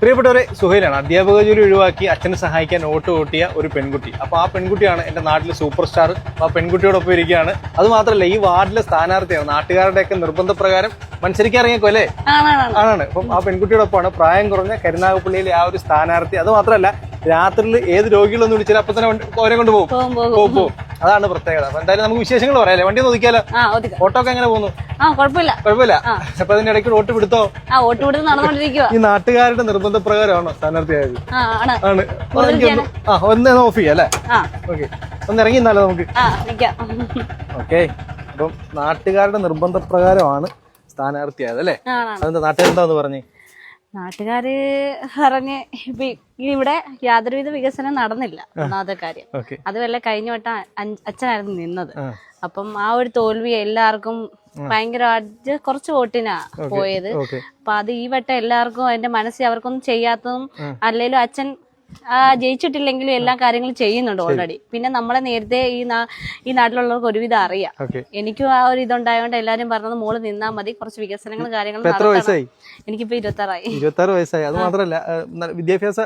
പ്രിയപ്പെട്ടവരെ സുഹൈലാണ്. അധ്യാപക ജോലി ഒഴിവാക്കി അച്ഛനെ സഹായിക്കാൻ ഓട്ട് ഓട്ടിയ ഒരു പെൺകുട്ടി. അപ്പോൾ ആ പെൺകുട്ടിയാണ് എന്റെ നാട്ടിലെ സൂപ്പർ സ്റ്റാർ ആ പെൺകുട്ടിയോടൊപ്പം ഇരിക്കുകയാണ്. അത് മാത്രമല്ല ഈ വാർഡിലെ സ്ഥാനാർത്ഥിയാണ്. നാട്ടുകാരുടെയൊക്കെ നിർബന്ധപ്രകാരം മത്സരിക്കാൻ ഇറങ്ങിയക്കോ അല്ലേ ആണാണ് ആണ്. അപ്പം ആ പെൺകുട്ടിയോടൊപ്പമാണ് പ്രായം കുറഞ്ഞ കരുനാഗപ്പള്ളിയിലെ ആ ഒരു സ്ഥാനാർത്ഥി. അത് മാത്രമല്ല രാത്രിയിൽ ഏത് രോഗികളൊന്നും വിളിച്ചാൽ അപ്പൊ തന്നെ അവരെ ഓരെ കൊണ്ട് പോകും. പോകും പോകും. പോകും പോകും. അതാണ് പ്രത്യേകത. അപ്പൊ എന്തായാലും നമുക്ക് വിശേഷങ്ങൾ പറയാല്ലേ വണ്ടി ഒതുക്കിയാലോ? ഓട്ടോ ഒക്കെ എങ്ങനെ പോകുന്നു? ആ കുഴപ്പമില്ല. കുഴപ്പമില്ല? അപ്പൊ അതിന്റെ ഇടയ്ക്ക് ഓട്ട് പിടുത്തോ ആ വോട്ട് കൊടുത്ത് നടന്നുകൊണ്ടിരിക്കുക ഈ നാട്ടുകാരുടെ നിർബന്ധ പ്രകാരമാണോ സ്ഥാനാർത്ഥിയായത് ആണ്. ഒന്ന് ആ ഒന്ന് ഓഫ് ചെയ്യാം അല്ലേ? ഓക്കെ. ഒന്ന് ഇറങ്ങി എന്നാലോ നമുക്ക്? ഓക്കെ. അപ്പം നാട്ടുകാരുടെ നിർബന്ധ പ്രകാരമാണ് സ്ഥാനാർത്ഥിയായത് അല്ലേ? അതെന്താ നാട്ടുകാരെന്താന്ന് പറഞ്ഞേ? നാട്ടുകാര് പറഞ്ഞ് ഇവിടെ യാതൊരുവിധ വികസനം നടന്നില്ല ഒന്നാമത്തെ കാര്യം. ഓക്കെ. അത് വല്ല കഴിഞ്ഞ വട്ടം അച്ഛനായിരുന്നു നിന്നത്. അപ്പം ആ ഒരു തോൽവി എല്ലാവർക്കും ഭയങ്കരമായിട്ട് കുറച്ച് വോട്ടിനാ പോയത്. അപ്പൊ അത് ഈ വട്ടം എല്ലാവർക്കും അതിന്റെ മനസ്സിൽ അവർക്കൊന്നും ചെയ്യാത്തതും അല്ലെങ്കിലും അച്ഛൻ ജയിച്ചിട്ടില്ലെങ്കിലും എല്ലാ കാര്യങ്ങളും ചെയ്യുന്നുണ്ട് ഓൾറെഡി പിന്നെ നമ്മളെ നേരത്തെ ഈ ഈ നാട്ടിലുള്ളവർക്ക് ഒരുവിധം അറിയാം. എനിക്കും ആ ഒരു ഇതുണ്ടായതുകൊണ്ട് എല്ലാരും പറഞ്ഞത് മോൾ നിന്നാ മതി. കുറച്ച് വികസനങ്ങളും കാര്യങ്ങളും എനിക്കിപ്പോ ഇരുപത്താറായി. ഇരുപത്താറ് വയസ്സായി. അത് മാത്രല്ല വിദ്യാഭ്യാസ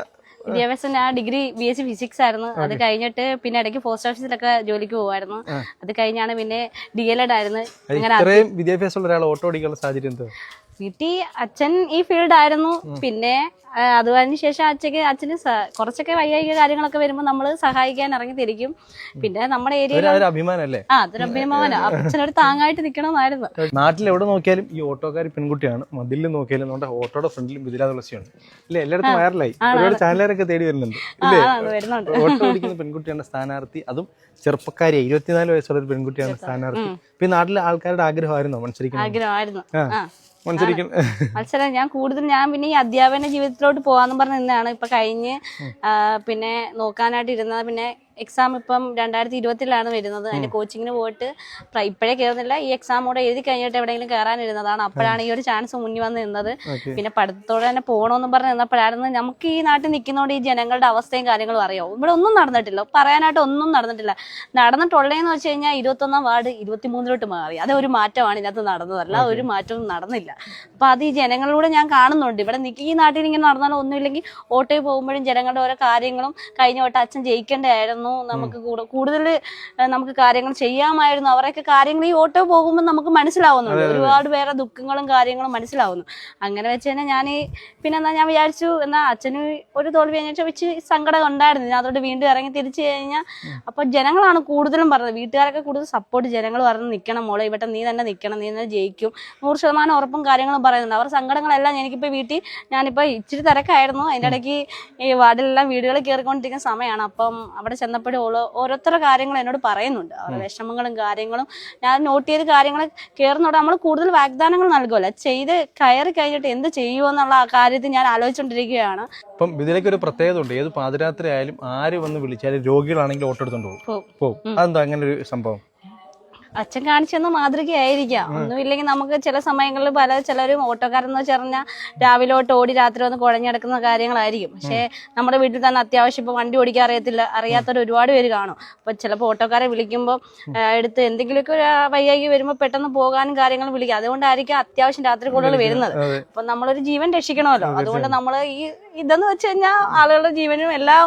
വിദ്യാഭ്യാസം ഞാൻ degree B S C physics ആയിരുന്നു. അത് കഴിഞ്ഞിട്ട് പിന്നെ ഇടയ്ക്ക് പോസ്റ്റ് ഓഫീസിലൊക്കെ ജോലിക്ക് പോകുമായിരുന്നു അത് കഴിഞ്ഞാണ് പിന്നെ ഡി എൽ എഡ് ആയിരുന്നു. അങ്ങനെ വിദ്യാഭ്യാസമുള്ള ഒരാൾ ഓട്ടോ ഓടിക്കാനുള്ള സാഹചര്യം വീട്ടിൽ അച്ഛൻ ഈ ഫീൽഡ് ആയിരുന്നു. പിന്നെ ആ, അത് അതിന് ശേഷം അച്ഛക്ക് അച്ഛന് കുറച്ചൊക്കെ വൈകാരിക കാര്യങ്ങളൊക്കെ വരുമ്പോൾ നമ്മൾ സഹായിക്കാൻ ഇറങ്ങി തിരിക്കും. പിന്നെ നമ്മുടെ ഏരിയയിൽ അഭിമാനല്ലേ? ആ അതൊരു അഭിമാനം അച്ഛനൊരു താങ്ങായിട്ട് നിൽക്കണമെന്നായിരുന്നു നാട്ടിൽ എവിടെ നോക്കിയാലും ഈ ഓട്ടോക്കാരി പെൺകുട്ടിയാണ്. മതിലിൽ നോക്കിയാലും നമ്മുടെ ഓട്ടോയുടെ ഫ്രണ്ടിലും ബിദിലാ തുളസിയാണ് ഇല്ലേ? എല്ലായിടത്തും വൈറലായി ഒരുപാട് ചാനലുകാരൊക്കെ തേടി വരുന്നുണ്ട്. ഓട്ടോ ഓടിക്കുന്ന പെൺകുട്ടിയാണ് സ്ഥാനാർത്ഥി. അതും ചെറുപ്പക്കാരി ഇരുപത്തിനാല് വയസ്സുള്ള ഒരു പെൺകുട്ടിയാണ് സ്ഥാനാർത്ഥി. ഇപ്പൊ നാട്ടിലെ ആൾക്കാരുടെ ആഗ്രഹമായിരുന്നു? മത്സരിക്കുന്നത് ആഗ്രഹമായിരുന്നു. മത്സരം ഞാൻ കൂടുതൽ ഞാൻ പിന്നെ ഈ അധ്യാപന ജീവിതത്തിലോട്ട് പോവാന്ന് പറഞ്ഞ നിന്നാണ്. ഇപ്പൊ കഴിഞ്ഞ് പിന്നെ നോക്കാനായിട്ട് ഇരുന്നത്. പിന്നെ എക്സാം ഇപ്പം രണ്ടായിരത്തി ഇരുപത്തിലാണ് വരുന്നത്. അതിന്റെ കോച്ചിങ്ങിന് പോയിട്ട് ഇപ്പോഴേ കയറുന്നില്ല ഈ എക്സാം കൂടെ എഴുതി കഴിഞ്ഞിട്ട് എവിടെയെങ്കിലും കയറാനിരുന്നതാണ് അപ്പോഴാണ് ഈ ഒരു ചാൻസ് മുന്നിൽ വന്ന് നിന്നത്. പിന്നെ പഠിത്തത്തോടെ തന്നെ പോകണമെന്ന് പറഞ്ഞ് നിന്നപ്പോഴായിരുന്നു നമുക്ക് ഈ നാട്ടിൽ നിൽക്കുന്നതുകൊണ്ട് ഈ ജനങ്ങളുടെ അവസ്ഥയും കാര്യങ്ങളും അറിയാവും ഇവിടെ ഒന്നും നടന്നിട്ടില്ല. പറയാനായിട്ട് ഒന്നും നടന്നിട്ടില്ല. നടന്നിട്ടുള്ളതെന്ന് വെച്ച് കഴിഞ്ഞാൽ ഇരുപത്തൊന്നാം വാർഡ് ഇരുപത്തിമൂന്നിലോട്ട് മാറി. അത് ഒരു മാറ്റമാണ് ഇതിനകത്ത് നടന്നത് അല്ല ഒരു മാറ്റവും നടന്നില്ല. അപ്പൊ അത് ഈ ജനങ്ങളിലൂടെ ഞാൻ കാണുന്നുണ്ട്. ഇവിടെ നിൽക്കി ഈ നാട്ടിൽ ഇങ്ങനെ നടന്നാലും ഒന്നുമില്ലെങ്കിൽ ഓട്ടോയിൽ പോകുമ്പോഴും ജനങ്ങളുടെ ഓരോ കാര്യങ്ങളും കഴിഞ്ഞ വട്ടം അച്ഛൻ ജയിക്കേണ്ടതായിരുന്നു. നമുക്ക് കൂടുതൽ നമുക്ക് കാര്യങ്ങൾ ചെയ്യാമായിരുന്നു. അവരൊക്കെ കാര്യങ്ങൾ ഈ ഓട്ടോ പോകുമ്പോൾ നമുക്ക് മനസ്സിലാവുന്നുണ്ട്. ഒരുപാട് പേരെ ദുഃഖങ്ങളും കാര്യങ്ങളും മനസ്സിലാവുന്നു. അങ്ങനെ വെച്ച് തന്നെ ഞാൻ ഈ പിന്നെ എന്നാ ഞാൻ വിചാരിച്ചു എന്നാ അച്ഛന് ഒരു തോൽവി കഴിഞ്ഞാൽ വെച്ച് സങ്കടം ഉണ്ടായിരുന്നു. ഞാൻ അതോട് വീണ്ടും ഇറങ്ങി തിരിച്ചു കഴിഞ്ഞാൽ അപ്പൊ ജനങ്ങളാണ് കൂടുതലും പറഞ്ഞത്. വീട്ടുകാരൊക്കെ കൂടുതൽ സപ്പോർട്ട് ജനങ്ങൾ പറഞ്ഞ് നിൽക്കണം മോളെ ഇവിടെ നീ തന്നെ നിൽക്കണം നീ തന്നെ ജയിക്കും. നൂറ് ശതമാനം ഉറപ്പും കാര്യങ്ങളും പറയുന്നുണ്ട്. അവർ സങ്കടങ്ങളെല്ലാം എനിക്കിപ്പോൾ വീട്ടിൽ ഞാനിപ്പോൾ ഇച്ചിരി തിരക്കായിരുന്നു. അതിന്റെ ഇടയ്ക്ക് ഈ വാർഡിലെല്ലാം വീടുകൾ കയറിക്കൊണ്ടിരിക്കുന്ന സമയമാണ് അപ്പം അവിടെ ചെന്നപ്പോഴും ഓരോ ഓരോരുത്തരുടെ കാര്യങ്ങൾ എന്നോട് പറയുന്നുണ്ട്. അവരുടെ വിഷമങ്ങളും കാര്യങ്ങളും. ഞാൻ നോട്ട് ചെയ്ത് കാര്യങ്ങൾ കയറുന്നതോടെ നമ്മൾ കൂടുതൽ വാഗ്ദാനങ്ങൾ നൽകുമല്ലോ ചെയ്ത് കയറി കഴിഞ്ഞിട്ട് എന്ത് ചെയ്യുമെന്നുള്ള ആ കാര്യത്തിൽ ഞാൻ ആലോചിച്ചുകൊണ്ടിരിക്കുകയാണ് ഇപ്പം ഇതിലേക്ക് ഒരു പ്രത്യേകത ഉണ്ട് ഏത് പാതിരാത്രി ആയാലും ആര് വന്ന് വിളിച്ചാലും രോഗികളാണെങ്കിൽ ഓട്ടോ എടുത്തോണ്ട് പോകും. അതെന്താ? അങ്ങനെ ഒരു സംഭവം? അച്ഛൻ കാണിച്ചെന്ന് മാതൃകയായിരിക്കാം. ഒന്നുമില്ലെങ്കിൽ നമുക്ക് ചില സമയങ്ങളിൽ പല ചിലരും ഓട്ടോക്കാരെന്ന് വെച്ച് പറഞ്ഞാൽ രാവിലെ തൊട്ട് ഓടി രാത്രി വന്ന് കുഴഞ്ഞെടുക്കുന്ന കാര്യങ്ങളായിരിക്കും. പക്ഷേ നമ്മുടെ വീട്ടിൽ തന്നെ അത്യാവശ്യം ഇപ്പൊ വണ്ടി ഓടിക്കാൻ അറിയത്തില്ല അറിയാത്തവർ ഒരുപാട് പേര് കാണും. അപ്പൊ ചിലപ്പോൾ ഓട്ടോക്കാരെ വിളിക്കുമ്പോൾ എടുത്ത് എന്തെങ്കിലുമൊക്കെ ഒരു വൈകായി വരുമ്പോൾ പെട്ടെന്ന് പോകാനും കാര്യങ്ങളും വിളിക്കുക അതുകൊണ്ടായിരിക്കും അത്യാവശ്യം രാത്രി കൂടുതൽ വരുന്നത്. അപ്പൊ നമ്മളൊരു ജീവൻ രക്ഷിക്കണമല്ലോ. അതുകൊണ്ട് നമ്മൾ ഈ ഇതെന്ന് വെച്ച് കഴിഞ്ഞാൽ ആളുകളുടെ ജീവനും എല്ലാം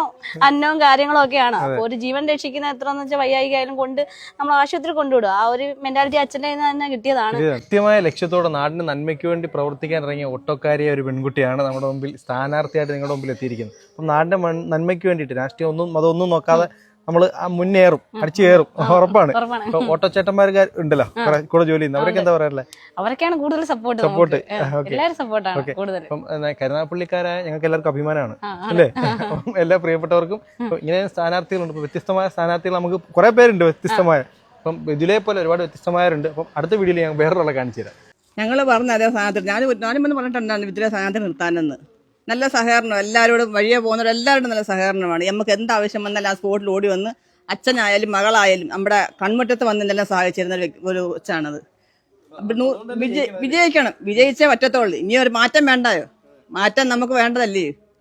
അന്നവും കാര്യങ്ങളും ഒക്കെയാണ്. അപ്പോൾ ഒരു ജീവൻ രക്ഷിക്കുന്ന എത്ര എന്ന് വെച്ചാൽ വയ്യായികായാലും കൊണ്ട് നമ്മൾ ആശുപത്രി കൊണ്ടുവിടും ആ ഒരു മെന്റാലിറ്റി അച്ഛന്റെ നിന്ന് തന്നെ കിട്ടിയതാണ്. കൃത്യമായ ലക്ഷ്യത്തോടെ നാടിന് നന്മയ്ക്ക് വേണ്ടി പ്രവർത്തിക്കാൻ ഇറങ്ങിയ ഒട്ടോക്കാരിയ ഒരു പെൺകുട്ടിയാണ് നമ്മുടെ മുമ്പിൽ സ്ഥാനാർത്ഥിയായിട്ട് നിങ്ങളുടെ മുമ്പിൽ എത്തിയിരിക്കുന്നത്. അപ്പം നാടിന്റെ നന്മയ്ക്ക് വേണ്ടിയിട്ട് രാഷ്ട്രീയം ഒന്നും മതമൊന്നും നോക്കാതെ നമ്മൾ മുന്നേറും അടിച്ചു കയറും ഉറപ്പാണ്. ഓട്ടോച്ചേട്ടന്മാർ ഓട്ടോച്ചേട്ടന്മാർക്ക് ഉണ്ടല്ലോ കുറെ കൂടെ ജോലി ചെയ്യുന്നത് അവരൊക്കെ എന്താ പറയാറില്ലേ അവരൊക്കെയാണ് കൂടുതൽ സപ്പോർട്ട് സപ്പോർട്ട് നമുക്ക് എല്ലാവരും സപ്പോർട്ടാണ് കൂടുതൽ. അപ്പം എന്നാ, കരുനാഗപ്പള്ളിക്കാരായ ഞങ്ങൾക്ക് എല്ലാവർക്കും അഭിമാനമാണ്. അല്ലേ? എല്ലാ പ്രിയപ്പെട്ടവർക്കും ഇപ്പം ഇങ്ങനെ സ്ഥാനാർത്ഥികളുണ്ട്. ഇപ്പം വ്യത്യസ്തമായ സ്ഥാനാർത്ഥികൾ നമുക്ക് കുറെ പേരുണ്ട് വ്യത്യസ്തമായ. അപ്പം ഇതിലെ പോലെ ഒരുപാട് വ്യത്യസ്തമായവരുണ്ട്. അപ്പം അടുത്ത വീഡിയോയിൽ ഞാൻ വേറൊരാളെ കാണിച്ചു തരാം ഞങ്ങൾ പറഞ്ഞ അതേ സ്ഥാനാർത്ഥി ഞാൻ ഞാനും പറഞ്ഞിട്ടുണ്ടായിരുന്നു ഇതിലെ സ്ഥാനാർത്ഥി നിർത്താനെന്ന്. നല്ല സഹകരണം എല്ലാവരോടും വഴിയെ പോകുന്നവരും എല്ലാവരോടും നല്ല സഹകരണമാണ്. നമുക്ക് എന്ത് ആവശ്യം വന്നാലും ആ സ്പോട്ടിൽ ഓടി വന്ന് അച്ഛനായാലും മകളായാലും നമ്മുടെ കൺമുറ്റത്ത് വന്ന് എല്ലാം സഹായിച്ചിരുന്ന ഒരു കൊച്ചാണത്. വിജയിക്കണം. വിജയിച്ചേ പറ്റത്തുള്ളൂ. ഇനി ഒരു മാറ്റം വേണ്ടായോ? മാറ്റം നമുക്ക് വേണ്ടതല്ലേ?